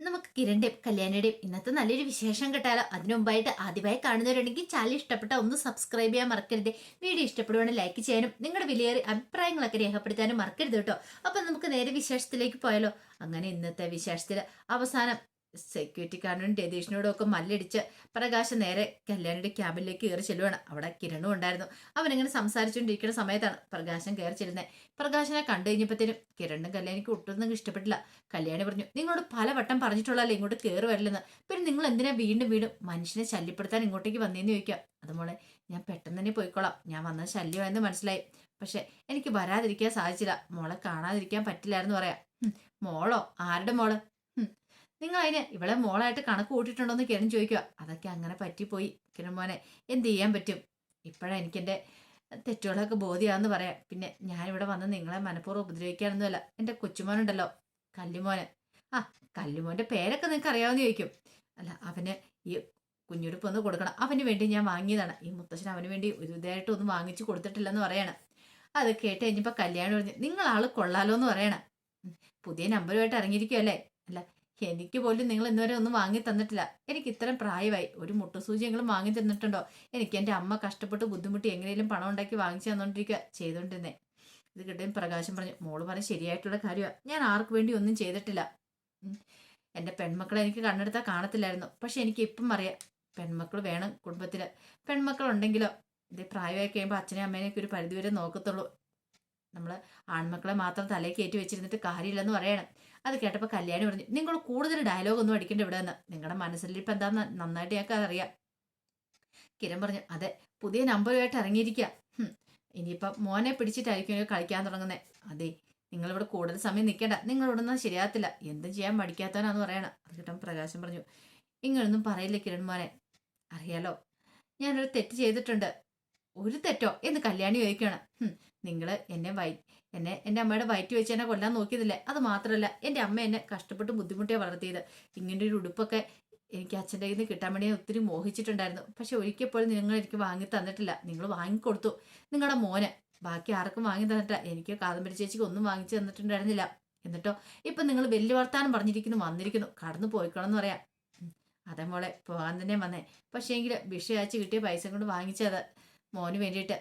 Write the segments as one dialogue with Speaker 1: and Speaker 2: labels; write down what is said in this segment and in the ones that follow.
Speaker 1: നമുക്ക് കിരണിന്റെയും കല്യാണിയുടെയും ഇന്നത്തെ നല്ലൊരു വിശേഷം കിട്ടാലോ? അതിനു മുമ്പായിട്ട് ആദ്യമായി കാണുന്നവരുണ്ടെങ്കിൽ ചാനൽ ഇഷ്ടപ്പെട്ട ഒന്ന് സബ്സ്ക്രൈബ് ചെയ്യാൻ മറക്കരുത്. വീഡിയോ ഇഷ്ടപ്പെടുവാണെങ്കിൽ ലൈക്ക് ചെയ്യാനും നിങ്ങളുടെ വിലയേറിയ അഭിപ്രായങ്ങളൊക്കെ രേഖപ്പെടുത്താനും മറക്കരുത് കേട്ടോ. അപ്പൊ നമുക്ക് നേരെ വിശേഷത്തിലേക്ക് പോയാലോ? അങ്ങനെ ഇന്നത്തെ വിശേഷത്തിൽ അവസാനം സെക്യൂരിറ്റി ഗാർഡിനും രതീഷിനോടും ഒക്കെ മല്ലടിച്ച് പ്രകാശ് നേരെ കല്യാണിയുടെ ക്യാബിനിലേക്ക് കയറി ചെല്ലുവാണ്. അവിടെ കിരണും ഉണ്ടായിരുന്നു. അവനിങ്ങനെ സംസാരിച്ചുകൊണ്ടിരിക്കുന്ന സമയത്താണ് പ്രകാശം കയറി ചെല്ലുന്നത് പ്രകാശനെ കണ്ടു കഴിഞ്ഞപ്പോഴത്തേനും കിരണിനും കല്യാണിക്ക് ഒട്ടൊന്നും ഇഷ്ടപ്പെട്ടില്ല. കല്യാണി പറഞ്ഞു നിങ്ങളോട് പല വട്ടം പറഞ്ഞിട്ടുള്ളതല്ലേ ഇങ്ങോട്ട് കയറി വരില്ലെന്ന് പിന്നെ നിങ്ങൾ എന്തിനാ വീണ്ടും വീണ്ടും മനുഷ്യനെ ശല്യപ്പെടുത്താൻ ഇങ്ങോട്ടേക്ക് വന്നേന്ന് ചോദിക്കാം? അതുമോളെ ഞാൻ പെട്ടെന്ന് തന്നെ പോയിക്കോളാം. ഞാൻ വന്ന ശല്യമായെന്ന് മനസ്സിലായി. പക്ഷെ എനിക്ക് വരാതിരിക്കാൻ സാധിച്ചില്ല. മോളെ കാണാതിരിക്കാൻ പറ്റില്ലായിരുന്നു പറയാം. മോളോ? ആരുടെ മോൾ? നിങ്ങൾ അതിന് ഇവളെ മോളായിട്ട് കണക്ക് കൂട്ടിയിട്ടുണ്ടോ എന്ന് കിരൺ ചോദിക്കുക അതൊക്കെ അങ്ങനെ പറ്റിപ്പോയി. കിരൺ മോനെ എന്ത് ചെയ്യാൻ പറ്റും? ഇപ്പോഴാണ് എനിക്കെന്റെ തെറ്റുകളൊക്കെ ബോധ്യമാണെന്ന് പറയാം. പിന്നെ ഞാനിവിടെ വന്ന് നിങ്ങളെ മനഃപൂർവം ഉപദ്രവിക്കാനൊന്നുമല്ല. എന്റെ കൊച്ചുമോനുണ്ടല്ലോ കല്ലുമോന്. ആ കല്ലുമോന്റെ പേരൊക്കെ നിങ്ങൾക്ക് അറിയാമെന്ന് ചോദിക്കും. അല്ല അവന് ഈ കുഞ്ഞുടുപ്പ് ഒന്ന് കൊടുക്കണം. അവന് വേണ്ടി ഞാൻ വാങ്ങിയതാണ്. ഈ മുത്തശ്ശൻ അവന് വേണ്ടി ഒരു ഇതായിട്ട് ഒന്നും വാങ്ങിച്ചു കൊടുത്തിട്ടില്ലെന്ന് പറയണം. അത് കേട്ട് കഴിഞ്ഞപ്പോൾ കല്യാണം പറഞ്ഞു നിങ്ങൾ കൊള്ളാലോ എന്ന് പറയണം പുതിയ നമ്പറുമായിട്ട് ഇറങ്ങിയിരിക്കുമല്ലേ അല്ല എനിക്ക് പോലും നിങ്ങൾ ഇന്നുവരെ ഒന്നും വാങ്ങി തന്നിട്ടില്ല. എനിക്ക് ഇത്രയും പ്രായമായി. ഒരു മുട്ടുസൂചിയെങ്കിലും വാങ്ങി തന്നിട്ടുണ്ടോ? എനിക്ക് എന്റെ അമ്മ കഷ്ടപ്പെട്ട് ബുദ്ധിമുട്ടി എങ്ങനെയും പണം ഉണ്ടാക്കി വാങ്ങിച്ചു തന്നോണ്ടിരിക്കുക ചെയ്തോണ്ടിരുന്നേ. ഇത് കിട്ടും പ്രകാശം പറഞ്ഞു മോൾ പറഞ്ഞ ശരിയായിട്ടുള്ള കാര്യമാണ് ഞാൻ ആർക്ക് വേണ്ടി ഒന്നും ചെയ്തിട്ടില്ല. എന്റെ പെൺമക്കളെ എനിക്ക് കണ്ണെടുത്താൽ കാണത്തില്ലായിരുന്നു. പക്ഷെ എനിക്ക് ഇപ്പം അറിയാം പെൺമക്കൾ വേണം കുടുംബത്തിൽ പെൺമക്കളുണ്ടെങ്കിലോ? ഇത് പ്രായമായി കഴിയുമ്പോൾ അച്ഛനെയും അമ്മേനെയൊക്കെ ഒരു പരിധിവരെ നോക്കത്തുള്ളൂ. നമ്മൾ ആൺമക്കളെ മാത്രം തലയിൽ കയറ്റി വെച്ചിരുന്നിട്ട് കാര്യമില്ലെന്ന് പറയണം. അത് കേട്ടപ്പോൾ കല്യാണി പറഞ്ഞു നിങ്ങൾ കൂടുതൽ ഡയലോഗ് ഒന്നും അടിക്കേണ്ട ഇവിടെ നിന്ന് നിങ്ങളുടെ മനസ്സിലിപ്പോൾ എന്താണെന്ന് നന്നായിട്ട് ഞങ്ങൾക്ക് അതറിയാം. കിരൺ പറഞ്ഞു അതെ പുതിയ നമ്പറുമായിട്ട് ഇറങ്ങിയിരിക്കുക ഇനിയിപ്പം മോനെ പിടിച്ചിട്ടായിരിക്കും കളിക്കാൻ തുടങ്ങുന്നത് അതെ നിങ്ങളിവിടെ കൂടുതൽ സമയം നിൽക്കേണ്ട. നിങ്ങളിവിടെ നിന്ന് ശരിയാകത്തില്ല. എന്തും ചെയ്യാൻ മടിക്കാത്തവനാന്ന് പറയണം. അത് കിട്ടാൻ പ്രകാശം പറഞ്ഞു ഇങ്ങനൊന്നും പറയില്ല കിരൺ മോനെ. അറിയാലോ ഞാനൊരു തെറ്റ് ചെയ്തിട്ടുണ്ട്. ഒരു തെറ്റോ? എന്ന് കല്യാണി ചോദിക്കുകയാണ്. നിങ്ങൾ എന്നെ വൈ എന്നെ എന്റെ അമ്മയുടെ വയറ്റി വെച്ച് എന്നെ കൊല്ലാൻ നോക്കിയതില്ലേ? അത് മാത്രമല്ല എന്റെ അമ്മ എന്നെ കഷ്ടപ്പെട്ട് ബുദ്ധിമുട്ടിയാണ് വളർത്തിയത്. ഇങ്ങനെ ഒരു ഉടുപ്പൊക്കെ എനിക്ക് അച്ഛന്റെ കയ്യിൽ നിന്ന് കിട്ടാൻ വേണ്ടി ഒത്തിരി മോഹിച്ചിട്ടുണ്ടായിരുന്നു. പക്ഷെ ഒരിക്കൽ പോലും നിങ്ങൾ എനിക്ക് വാങ്ങി തന്നിട്ടില്ല. നിങ്ങൾ വാങ്ങിക്കൊടുത്തു നിങ്ങളുടെ മോന് ബാക്കി ആർക്കും വാങ്ങി തന്നിട്ടില്ല. എനിക്ക് കാദംബരി ചേച്ചിക്ക് ഒന്നും വാങ്ങിച്ചു തന്നിട്ടുണ്ടായിരുന്നില്ല. എന്നിട്ടോ ഇപ്പം നിങ്ങൾ വലിയ വർത്താനം പറഞ്ഞിരിക്കുന്നു വന്നിരിക്കുന്നു. കടന്നു പോയിക്കണമെന്ന് പറയാം. അതേപോലെ മോളെ പോകാൻ തന്നെ വന്നേ. പക്ഷേ എങ്കിൽ വിഷയച്ച് കിട്ടിയ പൈസ കൊണ്ട് വാങ്ങിച്ചത് മോന് വേണ്ടിയിട്ട്.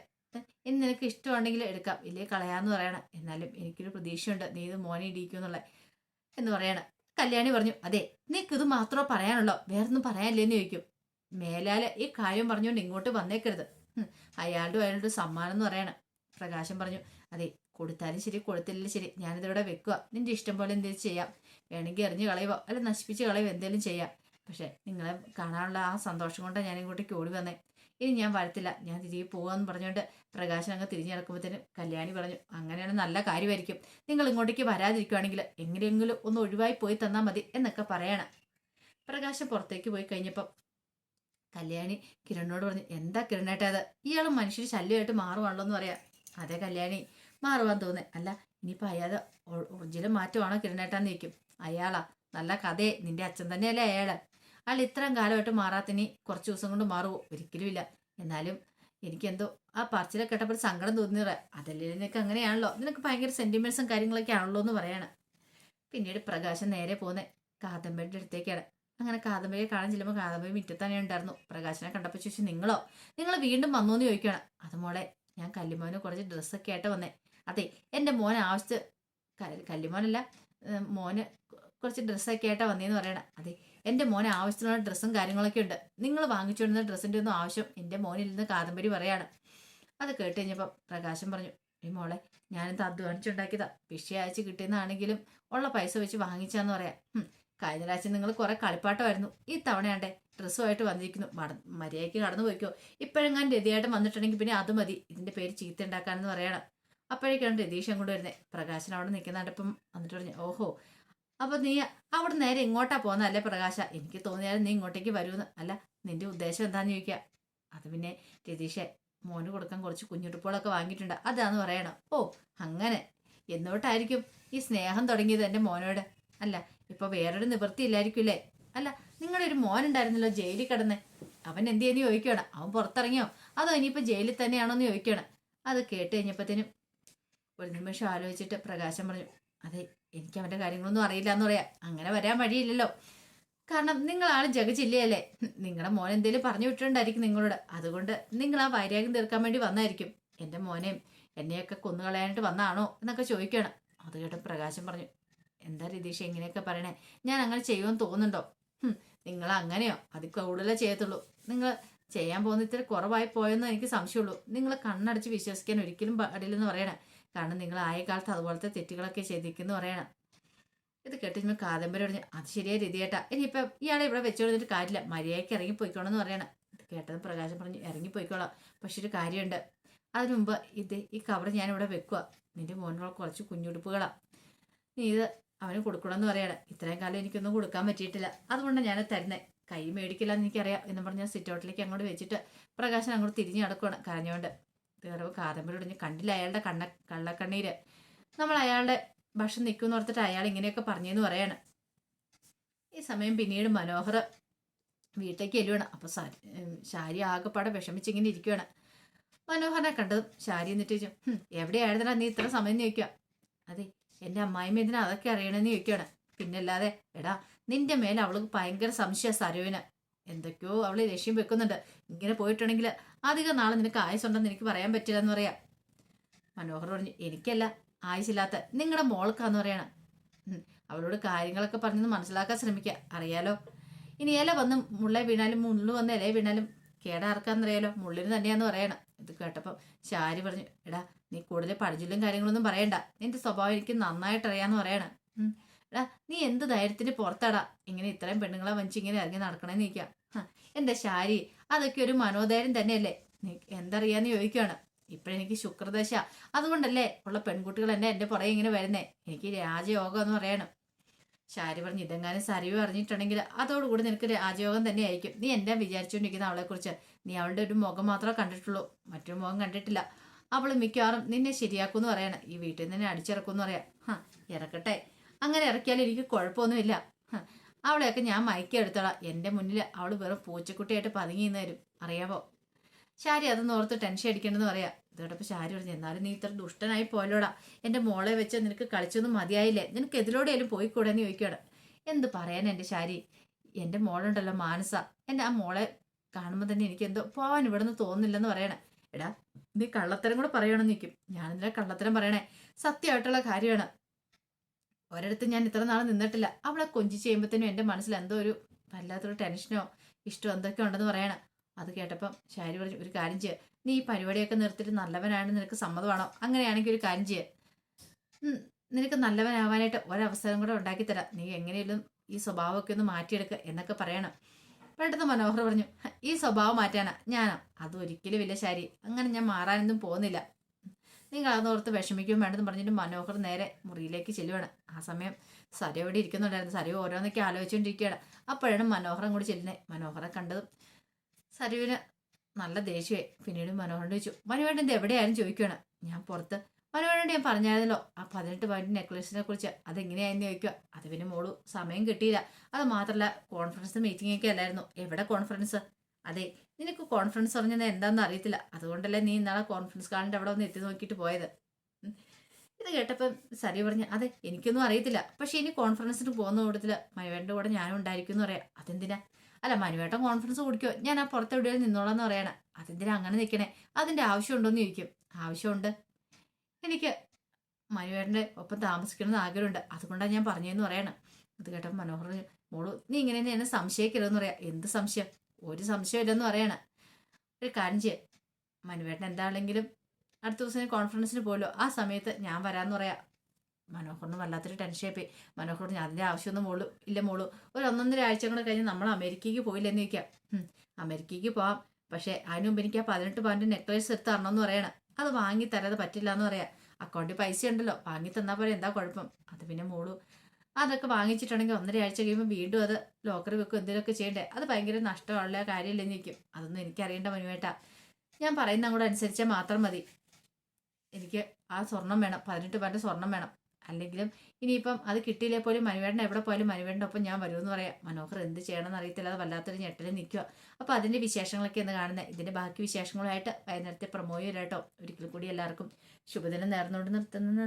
Speaker 1: ഇന്ന് നിനക്ക് ഇഷ്ടമുണ്ടെങ്കിൽ എടുക്കാം. ഇല്ലേ കളയാന്ന് പറയണം. എന്നാലും എനിക്കൊരു പ്രതീക്ഷയുണ്ട്. നീ ഇത് മോനെ ഇടിക്കുന്നുള്ള എന്ന് പറയണം. കല്യാണി പറഞ്ഞു അതെ നിനക്ക് ഇത് മാത്രമേ പറയാനുള്ളോ. വേറൊന്നും പറയാനില്ലേന്ന് ചോദിക്കും. മേലാൽ ഈ കാര്യം പറഞ്ഞുകൊണ്ട് ഇങ്ങോട്ട് വന്നേക്കരുത്. അയാളുടെ അയാളുടെ സമ്മാനം എന്ന് പറയണം. പ്രകാശം പറഞ്ഞു അതെ കൊടുത്താലും ശരി കൊടുത്തില്ലെങ്കിലും ശരി. ഞാനിതിവിടെ വെക്കുക. നിന്റെ ഇഷ്ടം പോലെ എന്തെങ്കിലും ചെയ്യാം. വേണമെങ്കിൽ എറിഞ്ഞ് കളയുവോ? അല്ല നശിപ്പിച്ച് കളയുവോ? എന്തെങ്കിലും ചെയ്യാം. പക്ഷെ നിങ്ങളെ കാണാനുള്ള ആ സന്തോഷം കൊണ്ടാണ് ഞാൻ ഇങ്ങോട്ടേക്ക് ഓടി വന്നേ. ഇനി ഞാൻ വരത്തില്ല. ഞാൻ തിരികെ പോകാമെന്ന് പറഞ്ഞുകൊണ്ട് പ്രകാശൻ അങ്ങ് തിരിഞ്ഞിറക്കുമ്പോഴത്തേനും കല്യാണി പറഞ്ഞു അങ്ങനെയാണ് നല്ല കാര്യമായിരിക്കും. നിങ്ങൾ ഇങ്ങോട്ടേക്ക് വരാതിരിക്കുകയാണെങ്കിൽ എങ്ങനെയെങ്കിലും ഒന്ന് ഒഴിവായി പോയി തന്നാൽ മതി എന്നൊക്കെ പറയണം. പ്രകാശം പുറത്തേക്ക് പോയി കഴിഞ്ഞപ്പം കല്യാണി കിരണിനോട് പറഞ്ഞു എന്താ കിരണേട്ടാ അത് ഇയാൾ മനുഷ്യർ ശല്യമായിട്ട് മാറുവാണല്ലോ എന്ന് പറയാം. അതെ കല്യാണി മാറുവാൻ തോന്നേ അല്ല ഇനിയിപ്പോൾ അയാൾ ഒറിജിനൽ മാറ്റമാണോ കിരണേട്ടാന്ന് ചോദിക്കും. അയാളാ. നല്ല കഥയെ. നിന്റെ അച്ഛൻ തന്നെയല്ലേ അയാൾ. അയാൾ ഇത്രയും കാലമായിട്ട് മാറാത്തിനി കുറച്ച് ദിവസം കൊണ്ട് മാറുമോ ഒരിക്കലും ഇല്ല. എന്നാലും എനിക്കെന്തോ ആ പറച്ചിലെ കേട്ടപ്പോൾ സങ്കടം തോന്നിയത് അതല്ലേ നിനക്ക് അങ്ങനെയാണല്ലോ? നിനക്ക് ഭയങ്കര സെന്റിമെന്റ്സും കാര്യങ്ങളൊക്കെ ആണല്ലോ എന്ന് പറയാണ്. പിന്നീട് പ്രകാശം നേരെ പോകുന്നത് കാദംബരിയുടെ അടുത്തേക്കാണ്. അങ്ങനെ കാതമ്പയെ കാണാൻ ചെല്ലുമ്പോൾ കാദംബരി മുറ്റത്ത് ഉണ്ടായിരുന്നു. പ്രകാശനെ കണ്ടപ്പോൾ ചോദിച്ചു നിങ്ങളോ? നിങ്ങൾ വീണ്ടും വന്നു എന്ന് ചോദിക്കുകയാണ്. അത് മോളെ ഞാൻ കല്ലിമോന് കുറച്ച് ഡ്രസ്സൊക്കെ ആയിട്ട് വന്നേ. അതെ എന്റെ മോൻ ആവശ്യത്ത് കല്ലിമോനല്ല മോന് കുറച്ച് ഡ്രസ്സൊക്കെ ആയിട്ടാണ് വന്നേന്ന് പറയണം. അതെ എന്റെ മോനെ ആവശ്യത്തിനുള്ള ഡ്രസ്സും കാര്യങ്ങളൊക്കെ ഉണ്ട്. നിങ്ങൾ വാങ്ങിച്ചുകൊണ്ടിരുന്ന ഡ്രസ്സിന്റെ ഒന്നും ആവശ്യം എന്റെ മോനിൽ നിന്ന് കാദംബരി പറയാണ്. അത് കേട്ട് പ്രകാശം പറഞ്ഞു ഈ മോളെ ഞാനിത് അധ്വാനിച്ചുണ്ടാക്കിയതാ വിഷയാഴ്ച കിട്ടിയെന്നാണെങ്കിലും ഉള്ള പൈസ വെച്ച് വാങ്ങിച്ചാന്ന് പറയാം. കഴിഞ്ഞ നിങ്ങൾ കുറെ കളിപ്പാട്ടമായിരുന്നു. ഈ തവണയാണ്ടേ ഡ്രസ്സുമായിട്ട് വന്നിരിക്കുന്നു. മര്യാദയ്ക്ക് കടന്നു പോയിക്കോ. ഇപ്പോഴെങ്ങാൻ രതിയായിട്ട് വന്നിട്ടുണ്ടെങ്കിൽ പിന്നെ അത് മതി. ഇതിന്റെ പേര് ചീത്ത ഉണ്ടാക്കാനെന്ന് പറയണം. അപ്പോഴേക്കാണ് രതീഷ് അങ്ങോട്ട് വരുന്നത് പ്രകാശൻ അവിടെ നിൽക്കുന്നുണ്ടപ്പം വന്നിട്ട് പറഞ്ഞു ഓഹോ അപ്പൊ നീ അവിടെ നേരെ ഇങ്ങോട്ടാ പോന്നല്ലേ പ്രകാശ? എനിക്ക് തോന്നിയാലും നീ ഇങ്ങോട്ടേക്ക് വരുമെന്ന് അല്ല നിന്റെ ഉദ്ദേശം എന്താന്ന് ചോദിക്കുക അത് പിന്നെ രതീഷെ മോന് കൊടുക്കാൻ കുറച്ച് കുഞ്ഞുടുപ്പുകളൊക്കെ വാങ്ങിയിട്ടുണ്ട്. അതാന്ന് പറയണം. ഓ അങ്ങനെ. എന്നോട്ടായിരിക്കും ഈ സ്നേഹം തുടങ്ങിയത് എന്റെ മോനോട്. അല്ല ഇപ്പൊ വേറൊരു നിവൃത്തി ഇല്ലായിരിക്കില്ലേ അല്ല നിങ്ങളുടെ ഒരു മോനുണ്ടായിരുന്നല്ലോ ജയിലിൽ കിടന്ന്. അവൻ എന്ത് ചെയ്യുന്നു ചോദിക്കുകയാണ് അവൻ പുറത്തിറങ്ങിയോ? അതോ ഇനിയിപ്പോ ജയിലിൽ തന്നെയാണോ എന്ന് ചോദിക്കുകയാണ് അത് കേട്ട് കഴിഞ്ഞപ്പോഴത്തേനും ഒരു നിമിഷം ആലോചിച്ചിട്ട് പ്രകാശം പറഞ്ഞു അതെ എനിക്ക് അവന്റെ കാര്യങ്ങളൊന്നും അറിയില്ല എന്ന് പറയാം. അങ്ങനെ വരാൻ വഴിയില്ലല്ലോ. കാരണം നിങ്ങളാളും ജഗജില്ലയല്ലേ? നിങ്ങളുടെ മോൻ എന്തെങ്കിലും പറഞ്ഞു വിട്ടിട്ടുണ്ടായിരിക്കും നിങ്ങളോട്. അതുകൊണ്ട് നിങ്ങൾ ആ വൈരാഗ്യം തീർക്കാൻ വേണ്ടി വന്നായിരിക്കും. എന്റെ മോനെയും എന്നെയൊക്കെ കൊന്നുകളയാനായിട്ട് വന്നാണോ എന്നൊക്കെ ചോദിക്കുകയാണ് അത് കേട്ട് പ്രകാശം പറഞ്ഞു എന്താ രതീഷ് ഇങ്ങനെയൊക്കെ പറയണേ? ഞാൻ അങ്ങനെ ചെയ്യുമെന്ന് തോന്നുന്നുണ്ടോ? നിങ്ങൾ അങ്ങനെയോ? അത് കൂടുതലേ ചെയ്യത്തുള്ളൂ. നിങ്ങൾ ചെയ്യാൻ പോകുന്ന ഇത്തിരി കുറവായി പോയെന്ന് എനിക്ക് സംശയമുള്ളൂ. നിങ്ങൾ കണ്ണടച്ച് വിശ്വസിക്കാൻ ഒരിക്കലും പാടില്ലെന്ന് പറയണേ. കാരണം നിങ്ങൾ ആയ കാലത്ത് അതുപോലത്തെ തെറ്റുകളൊക്കെ ചെയ്തിരിക്കുന്നു പറയണം. ഇത് കേട്ടിരുന്ന കാദംബരി പറഞ്ഞു അത് ശരിയായ രീതിയേട്ടാ. ഇനിയിപ്പം ഇയാളെ ഇവിടെ വെച്ചോണ്ടിട്ട് കാര്യമില്ല. മര്യാദയ്ക്ക് ഇറങ്ങി പോയിക്കോണമെന്ന് പറയണം. ഇത് കേട്ടത് പ്രകാശം പറഞ്ഞു ഇറങ്ങി പോയിക്കോളാം. പക്ഷെ ഒരു കാര്യമുണ്ട്. അതിനു മുമ്പ് ഇത് ഈ കവർ ഞാനിവിടെ വെക്കുക നിന്റെ മോനുള്ള കുറച്ച് കുഞ്ഞുടുപ്പുകളാണ് നീ ഇത് അവന് കൊടുക്കണമെന്ന് പറയണം. ഇത്രയും കാലം എനിക്കൊന്നും കൊടുക്കാൻ പറ്റിയിട്ടില്ല. അതുകൊണ്ട് ഞാൻ തരുന്നത് കൈ മേടിക്കില്ല എന്ന് എനിക്കറിയാം എന്ന് പറഞ്ഞാൽ സിറ്റ് ഔട്ടിലേക്ക് അങ്ങോട്ട് വെച്ചിട്ട് പ്രകാശൻ അങ്ങോട്ട് തിരിഞ്ഞു നടക്കുകയാണ് കരഞ്ഞുകൊണ്ട്. വേറെ കാദംബരി ഒടിഞ്ഞ് കണ്ടില്ല അയാളുടെ കണ്ണ കള്ളക്കണ്ണീര്. നമ്മൾ അയാളുടെ ഭക്ഷണം നിൽക്കുമെന്ന് ഓർത്തിട്ട് അയാൾ ഇങ്ങനെയൊക്കെ പറഞ്ഞെന്ന് പറയാണ്. ഈ സമയം പിന്നീട് മനോഹർ വീട്ടിലേക്ക് എല്ലുവാണ്. അപ്പോൾ സാരി ശാരി ആകെപ്പാടെ വിഷമിച്ചിങ്ങനെ ഇരിക്കുവാണ്. മനോഹരനെ കണ്ടതും ശാരി എന്നിട്ട് ചോദിച്ചു എവിടെയായിരുന്നാ നീ ഇത്ര സമയം ചോദിക്കുക അതെ എന്റെ അമ്മായിമ്മ ഇതിനെ അതൊക്കെ അറിയണമെന്ന് ചോദിക്കുകയാണ് പിന്നല്ലാതെ എടാ നിന്റെ മേലെ അവൾക്ക് ഭയങ്കര സംശയ സരുവിന് എന്തൊക്കെയോ അവൾ ലക്ഷ്യം വെക്കുന്നുണ്ട്. ഇങ്ങനെ പോയിട്ടുണ്ടെങ്കിൽ അധികം നാളെ നിനക്ക് ആയുസുണ്ടെന്ന് എനിക്ക് പറയാൻ പറ്റില്ല എന്ന് പറയാം. മനോഹർ പറഞ്ഞു എനിക്കല്ല ആയുസില്ലാത്ത നിങ്ങളുടെ മോൾക്കാന്ന് പറയണം. അവളോട് കാര്യങ്ങളൊക്കെ പറഞ്ഞത് മനസ്സിലാക്കാൻ ശ്രമിക്കുക അറിയാലോ? ഇനി ഇല വന്ന് മുള്ള വീണാലും മുള്ളു വന്ന് ഇല വീണാലും കേടാർക്കാന്നറിയാലോ? മുള്ളിന് തന്നെയാന്ന് പറയണം. ഇത് കേട്ടപ്പം ശാരി പറഞ്ഞു എടാ നീ കൂടുതൽ പഠിച്ചില്ലും കാര്യങ്ങളൊന്നും പറയണ്ട. നിന്റെ സ്വഭാവം എനിക്ക് നന്നായിട്ട് അറിയാന്ന് പറയണം. എടാ നീ എന്ത് ധൈര്യത്തിന് പുറത്താടാ? ഇങ്ങനെ ഇത്രയും പെണ്ണുങ്ങളെ വഞ്ചി ഇങ്ങനെ ഇറങ്ങി നടക്കണേന്ന് ചോദിക്കാം. എന്റെ ശാരി? അതൊക്കെ ഒരു മനോധൈര്യം തന്നെയല്ലേ? എന്തറിയാന്ന് ചോദിക്കുകയാണ് ഇപ്പോഴെനിക്ക് ശുക്രദശ. അതുകൊണ്ടല്ലേ ഉള്ള പെൺകുട്ടികൾ എന്നെ എന്റെ പുറകെ ഇങ്ങനെ വരുന്നേ? എനിക്ക് രാജയോഗം എന്ന് പറയണം. ശാരി പറഞ്ഞു ഇതെങ്ങാനും സരിവ് അറിഞ്ഞിട്ടുണ്ടെങ്കിൽ അതോടുകൂടി നിനക്ക് രാജയോഗം തന്നെ ആയിരിക്കും നീ എന്താ വിചാരിച്ചുകൊണ്ടിരിക്കുന്ന അവളെക്കുറിച്ച്? നീ അവളുടെ ഒരു മുഖം മാത്രമേ കണ്ടിട്ടുള്ളൂ. മറ്റൊരു മുഖം കണ്ടിട്ടില്ല. അവൾ മിക്കവാറും നിന്നെ ശരിയാക്കുമെന്ന് പറയണം. ഈ വീട്ടിൽ നിന്ന് തന്നെ അടിച്ചിറക്കുമെന്ന് പറയാം. ഇറക്കട്ടെ. അങ്ങനെ ഇറക്കിയാൽ എനിക്ക് കുഴപ്പമൊന്നുമില്ല. അവളെയൊക്കെ ഞാൻ മയക്കെടുത്തോളാം എന്റെ മുന്നിൽ അവൾ വെറും പൂച്ചക്കുട്ടിയായിട്ട് പതുങ്ങി നിന്ന് അറിയാവോ? ശാരി അതൊന്നും ഓർത്ത് ടെൻഷൻ അടിക്കണമെന്ന് പറയാം. ഇതോടൊപ്പം ശാരി പറഞ്ഞു എന്നാലും നീ ഇത്ര ദുഷ്ടനായി പോലോടാ എന്റെ മോളെ വെച്ച് നിനക്ക് കളിച്ചൊന്നും മതിയായില്ലേ? നിനക്ക് എതിലൂടെയാലും പോയി എന്ന് ചോദിക്കുകയാണ് എന്ത് പറയാൻ എന്റെ ശാരി? എന്റെ മോളുണ്ടല്ലോ മാനസ. എന്റെ ആ മോളെ കാണുമ്പോൾ തന്നെ എനിക്ക് എന്തോ പോവാൻ ഇവിടെ നിന്ന് തോന്നുന്നില്ലെന്ന് പറയണേ. എടാ നീ കള്ളത്തരം കൂടെ പറയണമെന്ന് നിൽക്കും ഞാനെന്തിനാ കള്ളത്തരം പറയണേ? സത്യമായിട്ടുള്ള കാര്യമാണ്. ഒരിടത്തും ഞാൻ ഇത്ര നാൾ നിന്നിട്ടില്ല. അവളെ കൊഞ്ചി ചെയ്യുമ്പോഴത്തേനും എന്റെ മനസ്സിൽ എന്തോ ഒരു വല്ലാത്തൊരു ടെൻഷനോ ഇഷ്ടമോ എന്തൊക്കെ ഉണ്ടെന്ന് പറയണം. അത് കേട്ടപ്പം ശാരി പറഞ്ഞു ഒരു കാര്യം ചെയ്യുക നീ ഈ പരിപാടിയൊക്കെ നിർത്തിയിട്ട് നല്ലവനാണ് നിനക്ക് സമ്മതമാണോ? അങ്ങനെയാണെങ്കിൽ ഒരു കാര്യം ചെയ്യുക നിനക്ക് നല്ലവനാവാനായിട്ട് ഒരവസരം കൂടെ ഉണ്ടാക്കി തരാം. നീ എങ്ങനെയെങ്കിലും ഈ സ്വഭാവമൊക്കെ ഒന്ന് മാറ്റിയെടുക്കുക എന്നൊക്കെ പറയണം. പെട്ടെന്ന് മനോഹർ പറഞ്ഞു ഈ സ്വഭാവം മാറ്റാനാ. ഞാനാ? അതൊരിക്കലും ഇല്ല ശാരി. അങ്ങനെ ഞാൻ മാറാനൊന്നും പോകുന്നില്ല. നിങ്ങൾ അതോർത്ത് വിഷമിക്കുകയും വേണ്ടെന്ന് പറഞ്ഞിട്ട് മനോഹർ നേരെ മുറിയിലേക്ക് ചെല്ലുവാണ്. ആ സമയം സരി അവിടെ ഇരിക്കുന്നുണ്ടായിരുന്നു. സരി ഓരോന്നൊക്കെ ആലോചിച്ചുകൊണ്ടിരിക്കുകയാണ് അപ്പോഴാണ് മനോഹരം കൂടി ചെല്ലുന്നത് മനോഹറെ കണ്ടതും സരുവിന് നല്ല ദേഷ്യമായി. പിന്നീട് മനോഹരൻ ചോദിച്ചു മനുവേട്ടന്റെ എവിടെയായാലും ചോദിക്കുകയാണ് ഞാൻ പുറത്ത്. മനുവേട്ടൻ ഞാൻ പറഞ്ഞായിരുന്നല്ലോ. ആ പതിനെട്ട് പവന്റെ നെക്ലേസിനെ കുറിച്ച് അതെങ്ങനെയായെന്ന് ചോദിക്കുക അത് പിന്നെ മോളു സമയം കിട്ടിയില്ല. അത് മാത്രമല്ല കോൺഫറൻസ് മീറ്റിംഗ് ഒക്കെ അല്ലായിരുന്നു. എവിടെ കോൺഫറൻസ് അതെ നിനക്ക് കോൺഫറൻസ് പറഞ്ഞത് എന്താണെന്ന് അറിയത്തില്ല. അതുകൊണ്ടല്ലേ നീ ഇന്നാളെ കോൺഫറൻസ് കാളിന്റെ അവിടെ ഒന്ന് എത്തി നോക്കിയിട്ട് പോയത്. ഇത് കേട്ടപ്പം സരി പറഞ്ഞു അതെ എനിക്കൊന്നും അറിയത്തില്ല. പക്ഷേ ഇനി കോൺഫറൻസിന് പോകുന്ന കൂട്ടത്തിൽ മനുവേട്ടന്റെ കൂടെ ഞാനും ഉണ്ടായിരിക്കും എന്ന് പറയാം. അതെന്തിനാ? അല്ല മനുവേട്ടൻ കോൺഫറൻസ് കുടിക്കോ ഞാൻ ആ പുറത്ത് എവിടെയും നിന്നോളാന്ന് പറയണേ. അതെന്തിനാ അങ്ങനെ നിൽക്കണേ അതിന്റെ ആവശ്യമുണ്ടോയെന്ന് ചോദിക്കും. ആവശ്യമുണ്ട്. എനിക്ക് മനുവേട്ടന്റെ ഒപ്പം താമസിക്കണമെന്ന് ആഗ്രഹമുണ്ട്. അതുകൊണ്ടാണ് ഞാൻ പറഞ്ഞതെന്ന് പറയണം. അത് കേട്ടപ്പോൾ മനോഹർ മോൾ നീ ഇങ്ങനെ എന്നെ സംശയിക്കരുതെന്ന് പറയാം. എന്ത് സംശയം? ഒരു സംശയമില്ലെന്ന് പറയണം. ഒരു കാര്യം ചെയ്യാം. മനുവേട്ടൻ എന്താണെങ്കിലും അടുത്ത ദിവസം കോൺഫറൻസിന് പോലോ ആ സമയത്ത് ഞാൻ വരാമെന്ന് പറയാം. മനോഹറിന് വല്ലാത്തൊരു ടെൻഷൻ പോയി. മനോഹർ പറഞ്ഞു അതിന്റെ ആവശ്യമൊന്നും മോളു ഇല്ല മോളു. ഒരു ഒന്നൊന്നര ആഴ്ച കൂടെ കഴിഞ്ഞ് നമ്മൾ അമേരിക്കയ്ക്ക് പോയില്ലെന്ന് ചോദിക്കാം. അമേരിക്കയ്ക്ക് പോവാം. പക്ഷേ അതിന് മുമ്പ് എനിക്ക് ആ പതിനെട്ട് പവന്റെ നെക്ലേസ് എടുത്ത് തരണമെന്ന് പറയണം. അത് വാങ്ങി തരാതെ പറ്റില്ല എന്ന് പറയാം. അക്കൗണ്ടിൽ പൈസ ഉണ്ടല്ലോ. വാങ്ങി തന്നാൽ പോലെ എന്താ കുഴപ്പം? അത് പിന്നെ മോളു അതൊക്കെ വാങ്ങിച്ചിട്ടുണ്ടെങ്കിൽ ഒന്നര ആഴ്ച കഴിയുമ്പോൾ വീണ്ടും അത് ലോക്കറിൽ വെക്കും എന്തെങ്കിലുമൊക്കെ ചെയ്യണ്ടേ? അത് ഭയങ്കര നഷ്ടമുള്ള കാര്യമില്ലെന്ന് നിൽക്കും അതൊന്നും എനിക്കറിയേണ്ട മനുവേട്ട. ഞാൻ പറയുന്ന അങ്ങോട്ട് അനുസരിച്ചാൽ മാത്രം മതി. എനിക്ക് ആ സ്വർണം വേണം പതിനെട്ട് പവന്റെ സ്വർണം വേണം. അല്ലെങ്കിലും ഇനിയിപ്പം അത് കിട്ടിയില്ലേ പോലും മനുവേടൻ എവിടെ പോയാലും മനുവേടന്റെ ഒപ്പം ഞാൻ വരുമെന്ന് പറയാം. മനോഹർ എന്ത് ചെയ്യണമെന്ന് അറിയത്തില്ല അത് വല്ലാത്തൊരു ഞെട്ടലിൽ നിൽക്കുക അപ്പോൾ അതിന്റെ വിശേഷങ്ങളൊക്കെ എന്ന് കാണുന്നത് ഇതിന്റെ ബാക്കി വിശേഷങ്ങളുമായിട്ട് വൈകുന്നേരത്തെ പ്രമോയോ കേട്ടോ. ഒരിക്കൽ കൂടി എല്ലാവർക്കും ശുഭദിനം നേർന്നുകൊണ്ട് നിർത്തുന്നത്